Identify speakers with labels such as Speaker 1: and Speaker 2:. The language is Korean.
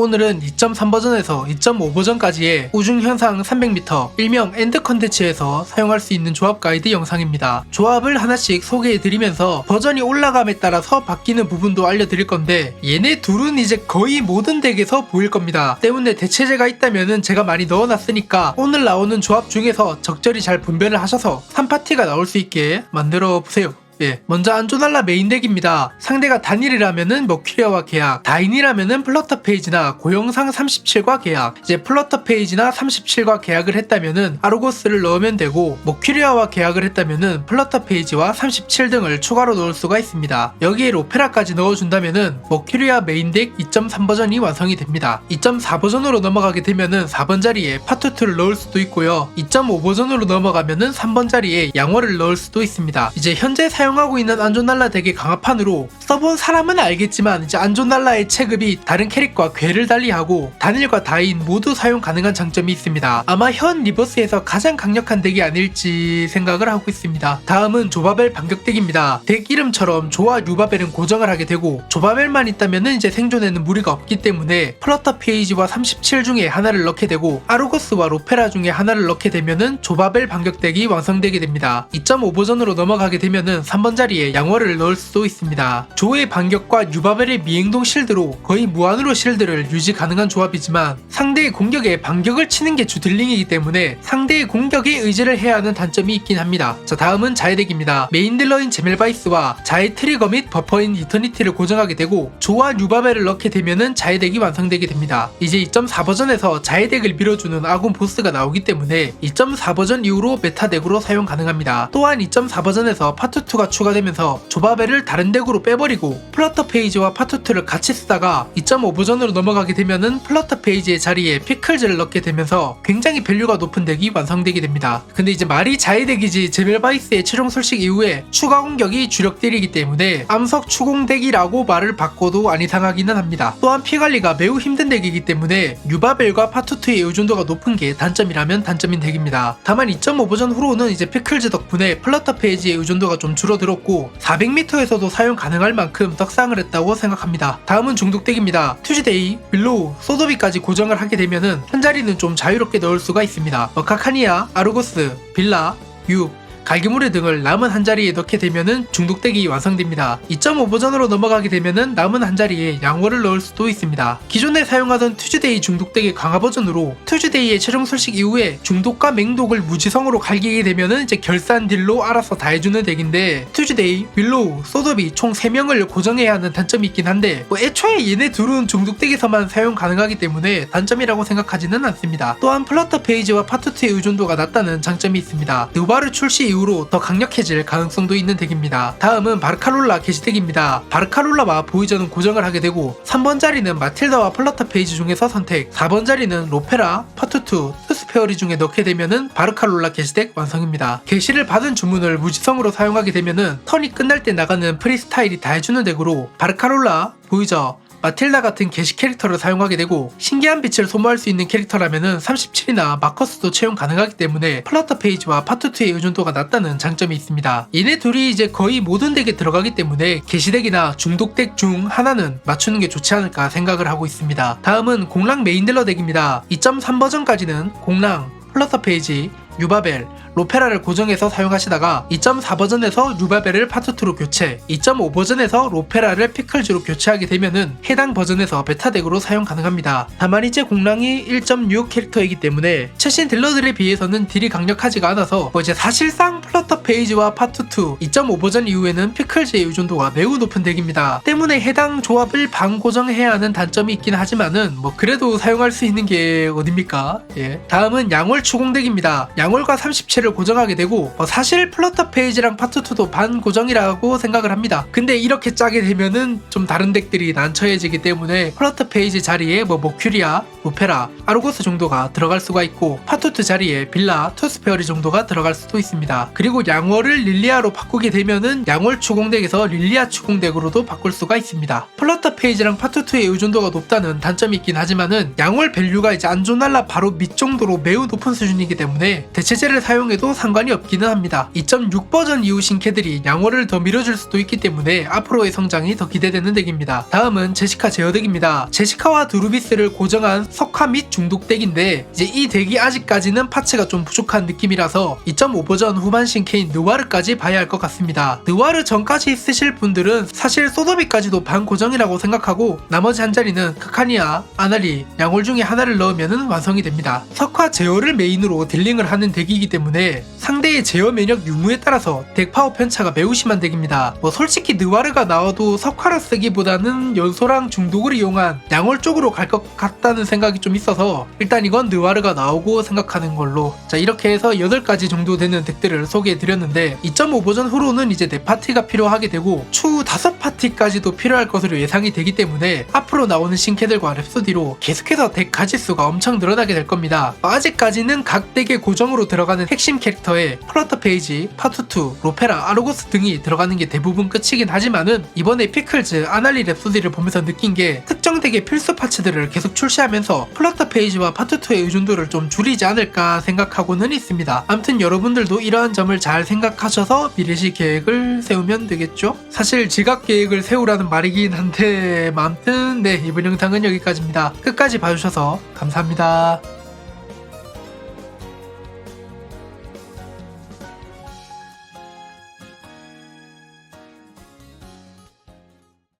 Speaker 1: 오늘은 2.3 버전에서 2.5 버전까지의 우중 현상 300m 일명 엔드 컨텐츠에서 사용할 수 있는 조합 가이드 영상입니다. 조합을 하나씩 소개해 드리면서 버전이 올라감에 따라서 바뀌는 부분도 알려드릴 건데 얘네 둘은 이제 거의 모든 덱에서 보일 겁니다. 때문에 대체제가 있다면은 제가 많이 넣어놨으니까 오늘 나오는 조합 중에서 적절히 잘 분별을 하셔서 3파티가 나올 수 있게 만들어 보세요. 예, 먼저 안조달라 메인 덱입니다. 상대가 단일이라면은 머큐리아와 계약, 다인이라면은 플러터 페이지나 고영상 37과 계약, 이제 플러터 페이지나 37과 계약을 했다면은 아르고스를 넣으면 되고 머큐리아와 계약을 했다면은 플러터 페이지와 37 등을 추가로 넣을 수가 있습니다. 여기에 로페라까지 넣어준다면은 머큐리아 메인 덱 2.3 버전이 완성이 됩니다. 2.4 버전으로 넘어가게 되면은 4번 자리에 파투투를 넣을 수도 있고요. 2.5 버전으로 넘어가면은 3번 자리에 양월을 넣을 수도 있습니다. 이제 현재 사용 하고 있는 안존날라 덱의 강화판으로 써본 사람은 알겠지만 이제 안존날라의 체급이 다른 캐릭과 괴를 달리하고 단일과 다인 모두 사용 가능한 장점이 있습니다. 아마 현 리버스에서 가장 강력한 덱이 아닐지 생각을 하고 있습니다. 다음은 조바벨 반격 덱입니다. 덱 이름처럼 조와 유바벨은 고정을 하게 되고 조바벨만 있다면은 이제 생존에는 무리가 없기 때문에 플러터 페이지와 37 중에 하나를 넣게 되고 아르고스와 로페라 중에 하나를 넣게 되면은 조바벨 반격 덱이 완성되게 됩니다. 2.5 버전으로 넘어가게 되면은 3번 자리에 양월을 넣을 수도 있습니다. 조의 반격과 유바벨의 미행동 실드로 거의 무한으로 실드를 유지 가능한 조합이지만 상대의 공격에 반격을 치는 게 주 딜링이기 때문에 상대의 공격에 의지를 해야 하는 단점이 있긴 합니다. 자 다음은 자해덱입니다. 메인 딜러인 제멜바이스와 자해 트리거 및 버퍼인 이터니티를 고정하게 되고 조와 유바벨을 넣게 되면은 자해덱이 완성되게 됩니다. 이제 2.4 버전에서 자해덱을 밀어주는 아군 보스가 나오기 때문에 2.4 버전 이후로 메타 덱으로 사용 가능합니다. 또한 2.4 버전에서 파트 2가 추가되면서 조바벨을 다른 덱으로 빼버리고 플러터 페이지와 파트2를 같이 쓰다가 2.5 버전으로 넘어가게 되면은 플러터 페이지의 자리에 피클즈를 넣게 되면서 굉장히 밸류가 높은 덱이 완성되게 됩니다. 근데 이제 말이 자해덱이지 제멜바이스의 최종 솔식 이후에 추가 공격이 주력 덱이기 때문에 암석 추공 덱이라고 말을 바꿔도 안 이상하기는 합니다. 또한 피관리가 매우 힘든 덱이기 때문에 유바벨과 파투투의 의존도가 높은 게 단점이라면 단점인 덱입니다. 다만 2.5 버전 후로는 이제 피클즈 덕분에 플러터 페이지의 의존도가 좀 줄어 들었고 400m에서도 사용 가능할 만큼 떡상을 했다고 생각합니다. 다음은 중독덱입니다. 투지데이, 빌로우, 소도비까지 고정을 하게 되면은 한 자리는 좀 자유롭게 넣을 수가 있습니다. 머카카니아, 아르고스, 빌라, 유, 갈기무레 등을 남은 한 자리에 넣게 되면은 중독덱이 완성됩니다. 2.5 버전으로 넘어가게 되면은 남은 한 자리에 양월을 넣을 수도 있습니다. 기존에 사용하던 투즈데이 중독덱의 강화 버전으로 투즈데이의 최종 솔식 이후에 중독과 맹독을 무지성으로 갈기게 되면은 이제 결산 딜로 알아서 다 해주는 덱인데 투즈데이, 윌로우, 소더비 총 3명을 고정해야 하는 단점이 있긴 한데 뭐 애초에 얘네 둘은 중독덱에서만 사용 가능하기 때문에 단점이라고 생각하지는 않습니다. 또한 플러터 페이지와 파트2의 의존도가 낮다는 장점이 있습니다. 누바르 출시 이후 이후로 더 강력해질 가능성도 있는 덱입니다. 다음은 바르카롤라 게시덱입니다. 바르카롤라와 보이저는 고정을 하게 되고 3번 자리는 마틸다와 플러터 페이지 중에서 선택 4번 자리는 로페라, 파투투, 투스페어리 중에 넣게 되면은 바르카롤라 게시덱 완성입니다. 게시를 받은 주문을 무지성으로 사용하게 되면은 턴이 끝날 때 나가는 프리스타일이 다 해주는 덱으로 바르카롤라, 보이저, 마틸다 같은 게시 캐릭터를 사용하게 되고 신기한 빛을 소모할 수 있는 캐릭터라면은 37이나 마커스도 채용 가능하기 때문에 플러터 페이지와 파트 2의 의존도가 낮다는 장점이 있습니다. 얘네 둘이 이제 거의 모든 덱에 들어가기 때문에 게시덱이나 중독덱 중 하나는 맞추는 게 좋지 않을까 생각을 하고 있습니다. 다음은 공랑 메인딜러 덱입니다. 2.3 버전까지는 공랑, 플러터 페이지, 유바벨, 로페라를 고정해서 사용하시다가 2.4 버전에서 유바벨을 파트2로 교체, 2.5 버전에서 로페라를 피클즈로 교체하게 되면은 해당 버전에서 베타덱으로 사용 가능합니다. 다만 이제 공랑이 1.6 캐릭터이기 때문에 최신 딜러들에 비해서는 딜이 강력하지가 않아서 뭐 이제 사실상 플러터 페이지와 파트2 2.5 버전 이후에는 피클즈의 의존도가 매우 높은 덱입니다. 때문에 해당 조합을 반고정해야 하는 단점이 있긴 하지만은 뭐 그래도 사용할 수 있는 게 어딥니까? 예. 다음은 양월 추공덱입니다. 양월과 37을 고정하게 되고 뭐 사실 플러터 페이지랑 파트 2도 반 고정이라고 생각을 합니다. 근데 이렇게 짜게 되면은 좀 다른 덱들이 난처해지기 때문에 플러터 페이지 자리에 뭐 모큐리아, 로페라, 아르고스 정도가 들어갈 수가 있고 파토 2 자리에 빌라, 투스페어리 정도가 들어갈 수도 있습니다. 그리고 양월을 릴리아로 바꾸게 되면은 양월 추공덱에서 릴리아 추공덱으로도 바꿀 수가 있습니다. 플러터 페이지랑 파트 2의 의존도가 높다는 단점이 있긴 하지만은 양월 밸류가 이제 안조날라 바로 밑 정도로 매우 높은 수준이기 때문에 대체제를 사용해도 상관이 없기는 합니다. 2.6 버전 이후 신캐들이 양월을 더 밀어줄 수도 있기 때문에 앞으로의 성장이 더 기대되는 덱입니다. 다음은 제시카 제어 덱입니다. 제시카와 드루비스를 고정한 석화 및 중독 덱인데 이제 이 덱이 아직까지는 파츠가 좀 부족한 느낌이라서 2.5 버전 후반 신캐인 느와르까지 봐야 할 것 같습니다. 느와르 전까지 쓰실 분들은 사실 소더비까지도 반고정이라고 생각하고 나머지 한 자리는 크카니아, 아나리, 양월 중에 하나를 넣으면 완성이 됩니다. 석화 제어를 메인으로 딜링을 하는 덱이기 때문에 상대의 제어 면역 유무에 따라서 덱 파워 편차가 매우 심한 덱입니다. 뭐 솔직히 느와르가 나와도 석화를 쓰기보다는 연소랑 중독을 이용한 양월 쪽으로 갈 것 같다는 생각 이 좀 있어서 일단 이건 느와르가 나오고 생각하는 걸로 자 이렇게 해서 8가지 정도 되는 덱들을 소개해 드렸는데 2.5 버전 후로는 이제 4파티가 필요하게 되고 추후 5파티까지도 필요할 것으로 예상이 되기 때문에 앞으로 나오는 신캐들과 랩소디로 계속해서 덱 가짓수가 엄청 늘어나게 될 겁니다. 아직까지는 각 덱의 고정으로 들어가는 핵심 캐릭터에 플러터 페이지, 파투2, 로페라, 아르고스 등이 들어가는 게 대부분 끝이긴 하지만은 이번에 피클즈, 아날리 랩소디를 보면서 느낀 게 특정 덱의 필수 파츠들을 계속 출시하면서 플러터 페이지와 파투2의 의존도를 좀 줄이지 않을까 생각하고는 있습니다. 아무튼 여러분들도 이러한 점을 잘 생각하셔서 미래시 계획을 세우면 되겠죠? 사실 지각 계획을 세우라는 말이긴 한데 뭐 아무튼 네 이번 영상은 여기까지입니다. 끝까지 봐주셔서 감사합니다.